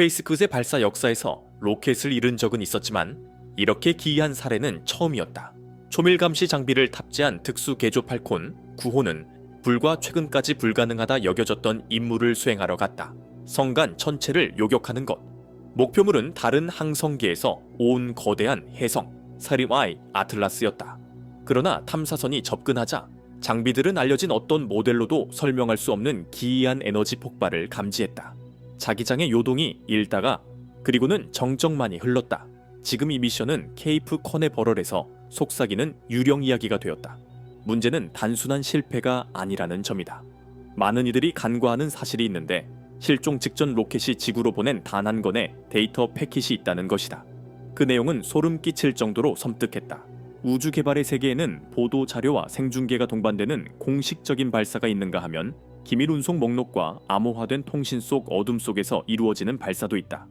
스페이스크루즈의 발사 역사에서 로켓을 잃은 적은 있었지만 이렇게 기이한 사례는 처음이었다. 초밀 감시 장비를 탑재한 특수 개조 팔콘 9호는 불과 최근까지 불가능하다 여겨졌던 임무를 수행하러 갔다. 성간 전체를 요격하는 것. 목표물은 다른 항성계에서 온 거대한 해성 사리마이 아틀라스였다. 그러나 탐사선이 접근하자 장비들은 알려진 어떤 모델로도 설명할 수 없는 기이한 에너지 폭발을 감지했다. 자기장의 요동이 일다가 그리고는 정적만이 흘렀다. 지금 이 미션은 케이프 커네 버럴에서 속삭이는 유령 이야기가 되었다. 문제는 단순한 실패가 아니라는 점이다. 많은 이들이 간과하는 사실이 있는데 실종 직전 로켓이 지구로 보낸 단 한 건의 데이터 패킷이 있다는 것이다. 그 내용은 소름 끼칠 정도로 섬뜩했다. 우주 개발의 세계에는 보도 자료와 생중계가 동반되는 공식적인 발사가 있는가 하면 기밀 운송 목록과 암호화된 통신 속 어둠 속에서 이루어지는 발사도 있다.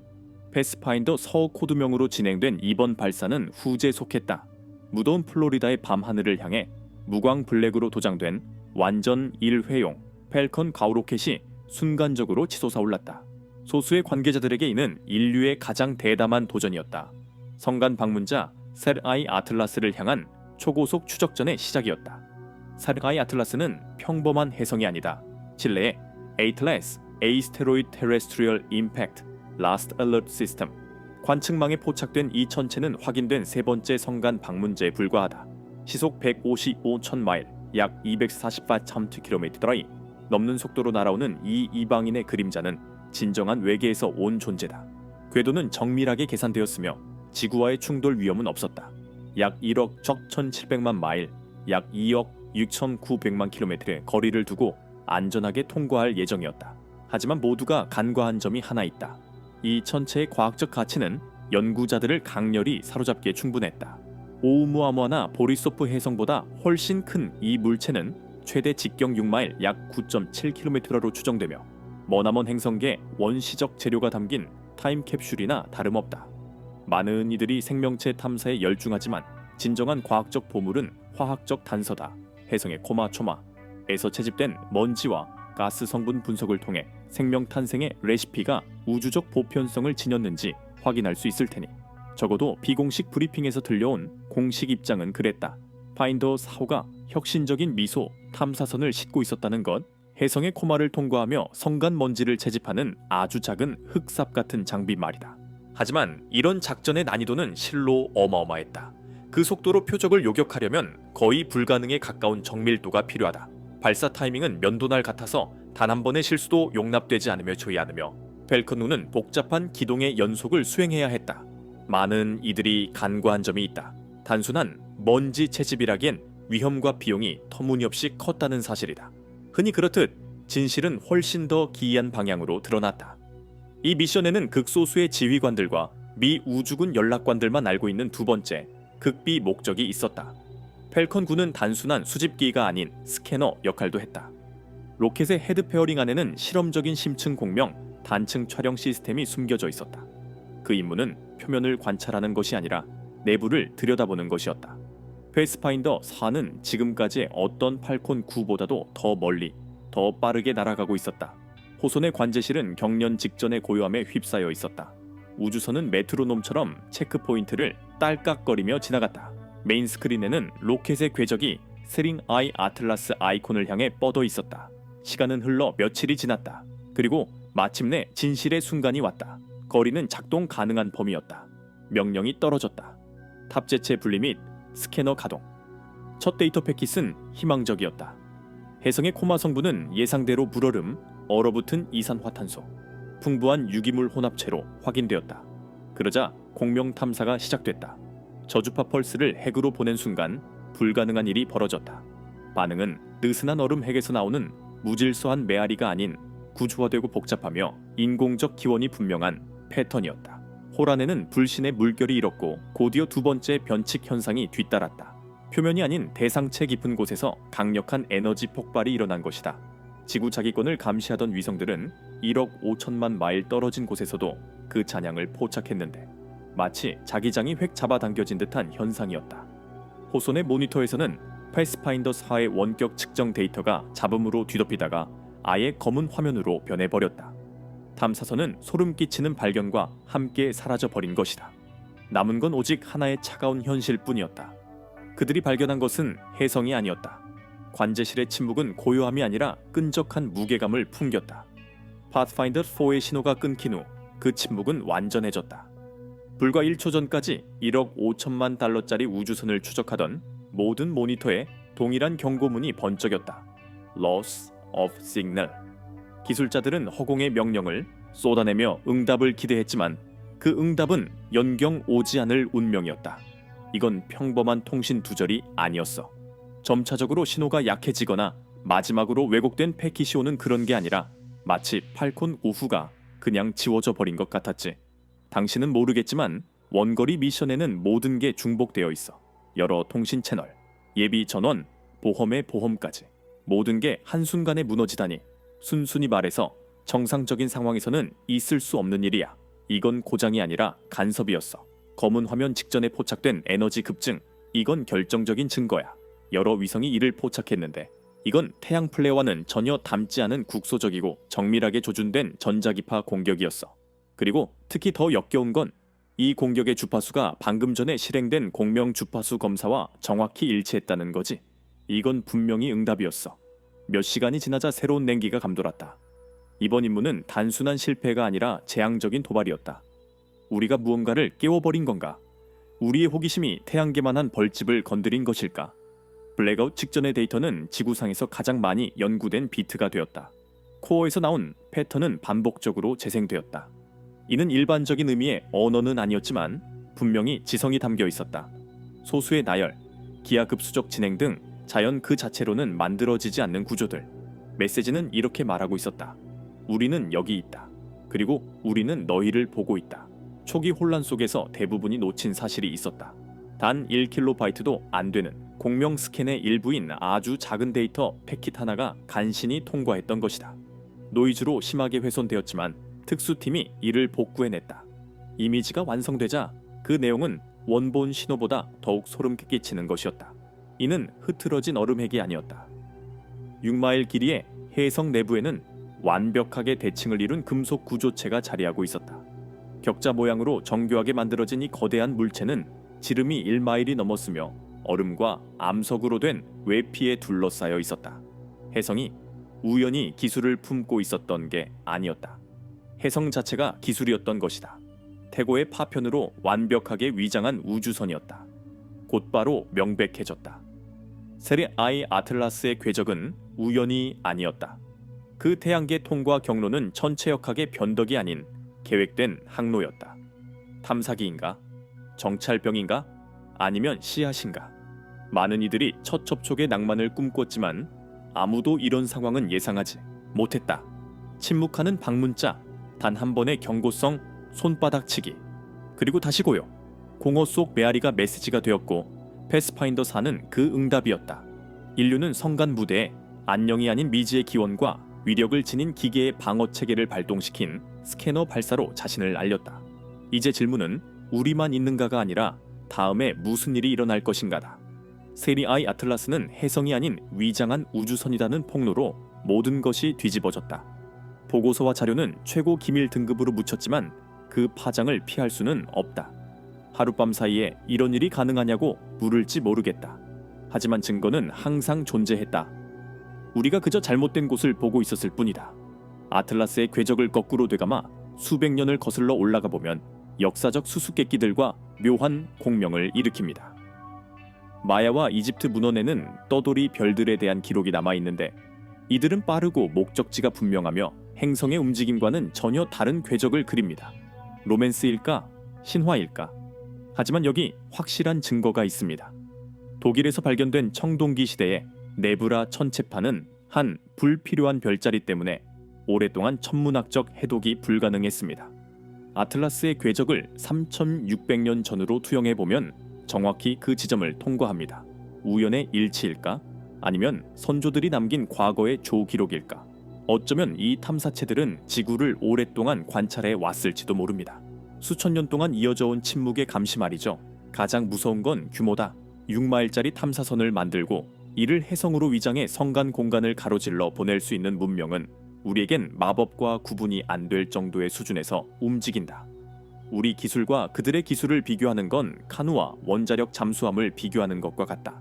패스파인더 서 코드명으로 진행된 이번 발사는 후제에 속했다. 무더운 플로리다의 밤하늘을 향해 무광 블랙으로 도장된 완전 일회용 펠컨 가우로켓이 순간적으로 치솟아 올랐다. 소수의 관계자들에게 이는 인류의 가장 대담한 도전이었다. 성간 방문자 셀아이 아틀라스를 향한 초고속 추적전의 시작이었다. 셀아이 아틀라스는 평범한 해성이 아니다. 칠레의 에이틀레스 에이스테로이드 테레스트리얼 임팩트 라스트 알러트 시스템 관측망에 포착된 이 천체는 확인된 세 번째 성간 방문제에 불과하다. 시속 155천 마일, 약 244.2km더라이 넘는 속도로 날아오는 이 이방인의 그림자는 진정한 외계에서 온 존재다. 궤도는 정밀하게 계산되었으며 지구와의 충돌 위험은 없었다. 약 1억 적 1,700만 마일, 약 2억 6,900만 킬로미터의 거리를 두고 안전하게 통과할 예정이었다. 하지만 모두가 간과한 점이 하나 있다. 이 천체의 과학적 가치는 연구자들을 강렬히 사로잡기에 충분했다. 오우무아무아나 보리소프 해성보다 훨씬 큰 이 물체는 최대 직경 6마일 약 9.7km로 추정되며 머나먼 행성계 원시적 재료가 담긴 타임캡슐이나 다름없다. 많은 이들이 생명체 탐사에 열중하지만 진정한 과학적 보물은 화학적 단서다. 해성의 코마초마 에서 채집된 먼지와 가스 성분 분석을 통해 생명 탄생의 레시피가 우주적 보편성을 지녔는지 확인할 수 있을 테니 적어도 비공식 브리핑에서 들려온 공식 입장은 그랬다. 파인더 4호가 혁신적인 미소 탐사선을 싣고 있었다는 것, 해성의 코마를 통과하며 성간 먼지를 채집하는 아주 작은 흑삽 같은 장비 말이다. 하지만 이런 작전의 난이도는 실로 어마어마했다. 그 속도로 표적을 요격하려면 거의 불가능에 가까운 정밀도가 필요하다. 발사 타이밍은 면도날 같아서 단 한 번의 실수도 용납되지 않으며 않으며 펠컨우는 복잡한 기동의 연속을 수행해야 했다. 많은 이들이 간과한 점이 있다. 단순한 먼지 채집이라기엔 위험과 비용이 터무니없이 컸다는 사실이다. 흔히 그렇듯 진실은 훨씬 더 기이한 방향으로 드러났다. 이 미션에는 극소수의 지휘관들과 미 우주군 연락관들만 알고 있는 두 번째 극비 목적이 있었다. 펠컨 군은 단순한 수집기가 아닌 스캐너 역할도 했다. 로켓의 헤드 페어링 안에는 실험적인 심층 공명, 단층 촬영 시스템이 숨겨져 있었다. 그 임무는 표면을 관찰하는 것이 아니라 내부를 들여다보는 것이었다. 페이스파인더 4는 지금까지 어떤 팔콘 9보다도 더 멀리, 더 빠르게 날아가고 있었다. 호손의 관제실은 경련 직전의 고요함에 휩싸여 있었다. 우주선은 메트로놈처럼 체크포인트를 딸깍거리며 지나갔다. 메인 스크린에는 로켓의 궤적이 스링 아이 아틀라스 아이콘을 향해 뻗어 있었다. 시간은 흘러 며칠이 지났다. 그리고 마침내 진실의 순간이 왔다. 거리는 작동 가능한 범위였다. 명령이 떨어졌다. 탑재체 분리 및 스캐너 가동. 첫 데이터 패킷은 희망적이었다. 해성의 코마 성분은 예상대로 물얼음, 얼어붙은 이산화탄소, 풍부한 유기물 혼합체로 확인되었다. 그러자 공명 탐사가 시작됐다. 저주파 펄스를 핵으로 보낸 순간 불가능한 일이 벌어졌다. 반응은 느슨한 얼음 핵에서 나오는 무질서한 메아리가 아닌 구조화되고 복잡하며 인공적 기원이 분명한 패턴이었다. 호란에는 불신의 물결이 일었고 곧이어 두 번째 변칙 현상이 뒤따랐다. 표면이 아닌 대상체 깊은 곳에서 강력한 에너지 폭발이 일어난 것이다. 지구 자기권을 감시하던 위성들은 1억 5천만 마일 떨어진 곳에서도 그 잔향을 포착했는데 마치 자기장이 획 잡아당겨진 듯한 현상이었다. 호손의 모니터에서는 패스파인더 4의 원격 측정 데이터가 잡음으로 뒤덮이다가 아예 검은 화면으로 변해버렸다. 탐사선은 소름 끼치는 발견과 함께 사라져 버린 것이다. 남은 건 오직 하나의 차가운 현실 뿐이었다. 그들이 발견한 것은 해성이 아니었다. 관제실의 침묵은 고요함이 아니라 끈적한 무게감을 풍겼다. 파스파인더 4의 신호가 끊긴 후 그 침묵은 완전해졌다. 불과 1초 전까지 1억 5천만 달러짜리 우주선을 추적하던 모든 모니터에 동일한 경고문이 번쩍였다. Loss of Signal. 기술자들은 허공의 명령을 쏟아내며 응답을 기대했지만 그 응답은 연경 오지 않을 운명이었다. 이건 평범한 통신 두절이 아니었어. 점차적으로 신호가 약해지거나 마지막으로 왜곡된 패키시오는 그런 게 아니라 마치 팔콘 오후가 그냥 지워져 버린 것 같았지. 당신은 모르겠지만 원거리 미션에는 모든 게 중복되어 있어. 여러 통신 채널, 예비 전원, 보험의 보험까지 모든 게 한순간에 무너지다니 순순히 말해서 정상적인 상황에서는 있을 수 없는 일이야. 이건 고장이 아니라 간섭이었어. 검은 화면 직전에 포착된 에너지 급증. 이건 결정적인 증거야. 여러 위성이 이를 포착했는데 이건 태양 플레이와는 전혀 닮지 않은 국소적이고 정밀하게 조준된 전자기파 공격이었어. 그리고 특히 더 역겨운 건 이 공격의 주파수가 방금 전에 실행된 공명 주파수 검사와 정확히 일치했다는 거지. 이건 분명히 응답이었어. 몇 시간이 지나자 새로운 냉기가 감돌았다. 이번 임무는 단순한 실패가 아니라 재앙적인 도발이었다. 우리가 무언가를 깨워버린 건가? 우리의 호기심이 태양계만한 벌집을 건드린 것일까? 블랙아웃 직전의 데이터는 지구상에서 가장 많이 연구된 비트가 되었다. 코어에서 나온 패턴은 반복적으로 재생되었다. 이는 일반적인 의미의 언어는 아니었지만 분명히 지성이 담겨 있었다. 소수의 나열, 기하급수적 진행 등 자연 그 자체로는 만들어지지 않는 구조들. 메시지는 이렇게 말하고 있었다. 우리는 여기 있다. 그리고 우리는 너희를 보고 있다. 초기 혼란 속에서 대부분이 놓친 사실이 있었다. 단 1킬로바이트도 안 되는 공명 스캔의 일부인 아주 작은 데이터 패킷 하나가 간신히 통과했던 것이다. 노이즈로 심하게 훼손되었지만 특수팀이 이를 복구해냈다. 이미지가 완성되자 그 내용은 원본 신호보다 더욱 소름 끼치는 것이었다. 이는 흐트러진 얼음핵이 아니었다. 6마일 길이의 해성 내부에는 완벽하게 대칭을 이룬 금속 구조체가 자리하고 있었다. 격자 모양으로 정교하게 만들어진 이 거대한 물체는 지름이 1마일이 넘었으며 얼음과 암석으로 된 외피에 둘러싸여 있었다. 해성이 우연히 기술을 품고 있었던 게 아니었다. 해성 자체가 기술이었던 것이다. 태고의 파편으로 완벽하게 위장한 우주선이었다. 곧바로 명백해졌다. 세리 아이 아틀라스의 궤적은 우연이 아니었다. 그 태양계 통과 경로는 천체역학의 변덕이 아닌 계획된 항로였다. 탐사기인가? 정찰병인가? 아니면 씨앗인가? 많은 이들이 첫 접촉의 낭만을 꿈꿨지만 아무도 이런 상황은 예상하지 못했다. 침묵하는 방문자, 단 한 번의 경고성 손바닥치기, 그리고 다시 고요. 공허 속 메아리가 메시지가 되었고 패스파인더 4는 그 응답이었다. 인류는 성간 무대에 안녕이 아닌 미지의 기원과 위력을 지닌 기계의 방어 체계를 발동시킨 스캐너 발사로 자신을 알렸다. 이제 질문은 우리만 있는가가 아니라 다음에 무슨 일이 일어날 것인가다. 세리 아이 아틀라스는 해성이 아닌 위장한 우주선이라는 폭로로 모든 것이 뒤집어졌다. 보고서와 자료는 최고 기밀 등급으로 묻혔지만 그 파장을 피할 수는 없다. 하룻밤 사이에 이런 일이 가능하냐고 물을지 모르겠다. 하지만 증거는 항상 존재했다. 우리가 그저 잘못된 곳을 보고 있었을 뿐이다. 아틀라스의 궤적을 거꾸로 되감아 수백 년을 거슬러 올라가 보면 역사적 수수께끼들과 묘한 공명을 일으킵니다. 마야와 이집트 문헌에는 떠돌이 별들에 대한 기록이 남아 있는데 이들은 빠르고 목적지가 분명하며 행성의 움직임과는 전혀 다른 궤적을 그립니다. 로맨스일까? 신화일까? 하지만 여기 확실한 증거가 있습니다. 독일에서 발견된 청동기 시대에 네브라 천체파는 한 불필요한 별자리 때문에 오랫동안 천문학적 해독이 불가능했습니다. 아틀라스의 궤적을 3600년 전으로 투영해 보면 정확히 그 지점을 통과합니다. 우연의 일치일까? 아니면 선조들이 남긴 과거의 조기록일까? 어쩌면 이 탐사체들은 지구를 오랫동안 관찰해 왔을지도 모릅니다. 수천 년 동안 이어져 온 침묵의 감시 말이죠. 가장 무서운 건 규모다. 6마일짜리 탐사선을 만들고 이를 해성으로 위장해 성간 공간을 가로질러 보낼 수 있는 문명은 우리에겐 마법과 구분이 안 될 정도의 수준에서 움직인다. 우리 기술과 그들의 기술을 비교하는 건 카누와 원자력 잠수함을 비교하는 것과 같다.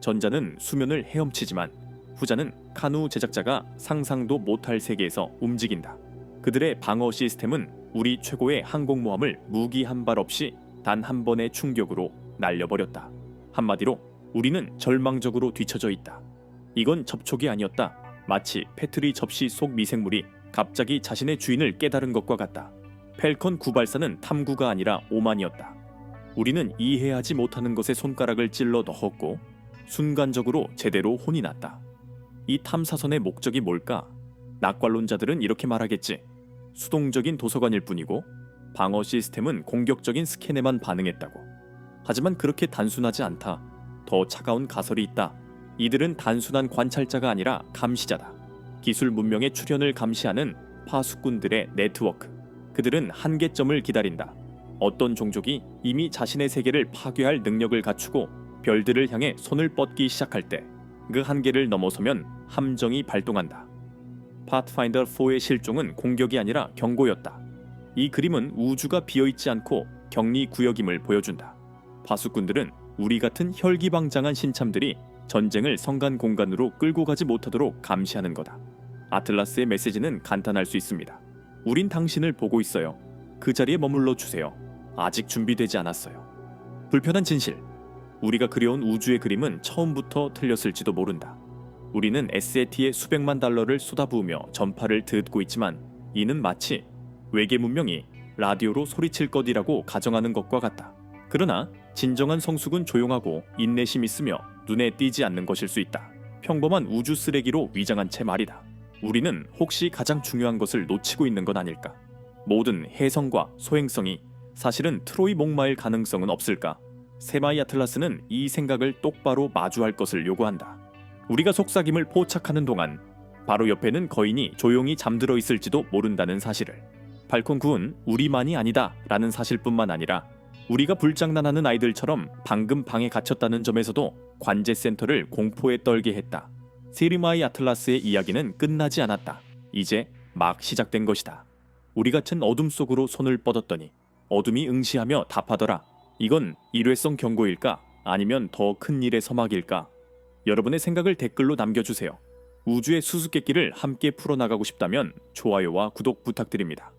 전자는 수면을 헤엄치지만 후자는 카누 제작자가 상상도 못할 세계에서 움직인다. 그들의 방어 시스템은 우리 최고의 항공모함을 무기 한 발 없이 단 한 번의 충격으로 날려버렸다. 한마디로 우리는 절망적으로 뒤처져 있다. 이건 접촉이 아니었다. 마치 페트리 접시 속 미생물이 갑자기 자신의 주인을 깨달은 것과 같다. 펠컨 9발사는 탐구가 아니라 오만이었다. 우리는 이해하지 못하는 것에 손가락을 찔러 넣었고 순간적으로 제대로 혼이 났다. 이 탐사선의 목적이 뭘까? 낙관론자들은 이렇게 말하겠지. 수동적인 도서관일 뿐이고 방어 시스템은 공격적인 스캔에만 반응했다고. 하지만 그렇게 단순하지 않다. 더 차가운 가설이 있다. 이들은 단순한 관찰자가 아니라 감시자다. 기술 문명의 출현을 감시하는 파수꾼들의 네트워크. 그들은 한계점을 기다린다. 어떤 종족이 이미 자신의 세계를 파괴할 능력을 갖추고 별들을 향해 손을 뻗기 시작할 때 그 한계를 넘어서면 함정이 발동한다. 파트파인더 4의 실종은 공격이 아니라 경고였다. 이 그림은 우주가 비어 있지 않고 격리 구역임을 보여준다. 파수꾼들은 우리 같은 혈기방장한 신참들이 전쟁을 성간 공간으로 끌고 가지 못하도록 감시하는 거다. 아틀라스의 메시지는 간단할 수 있습니다. 우린 당신을 보고 있어요. 그 자리에 머물러 주세요. 아직 준비되지 않았어요. 불편한 진실. 우리가 그려온 우주의 그림은 처음부터 틀렸을지도 모른다. 우리는 SAT에 수백만 달러를 쏟아부으며 전파를 듣고 있지만 이는 마치 외계 문명이 라디오로 소리칠 것이라고 가정하는 것과 같다. 그러나 진정한 성숙은 조용하고 인내심 있으며 눈에 띄지 않는 것일 수 있다. 평범한 우주 쓰레기로 위장한 채 말이다. 우리는 혹시 가장 중요한 것을 놓치고 있는 건 아닐까? 모든 해성과 소행성이 사실은 트로이 목마일 가능성은 없을까? 세마이 아틀라스는 이 생각을 똑바로 마주할 것을 요구한다. 우리가 속삭임을 포착하는 동안 바로 옆에는 거인이 조용히 잠들어 있을지도 모른다는 사실을. 팔콘 9은 우리만이 아니다 라는 사실뿐만 아니라 우리가 불장난하는 아이들처럼 방금 방에 갇혔다는 점에서도 관제 센터를 공포에 떨게 했다. 세리마이 아틀라스의 이야기는 끝나지 않았다. 이제 막 시작된 것이다. 우리 같은 어둠 속으로 손을 뻗었더니 어둠이 응시하며 답하더라. 이건 일회성 경고일까? 아니면 더 큰 일의 서막일까? 여러분의 생각을 댓글로 남겨주세요. 우주의 수수께끼를 함께 풀어나가고 싶다면 좋아요와 구독 부탁드립니다.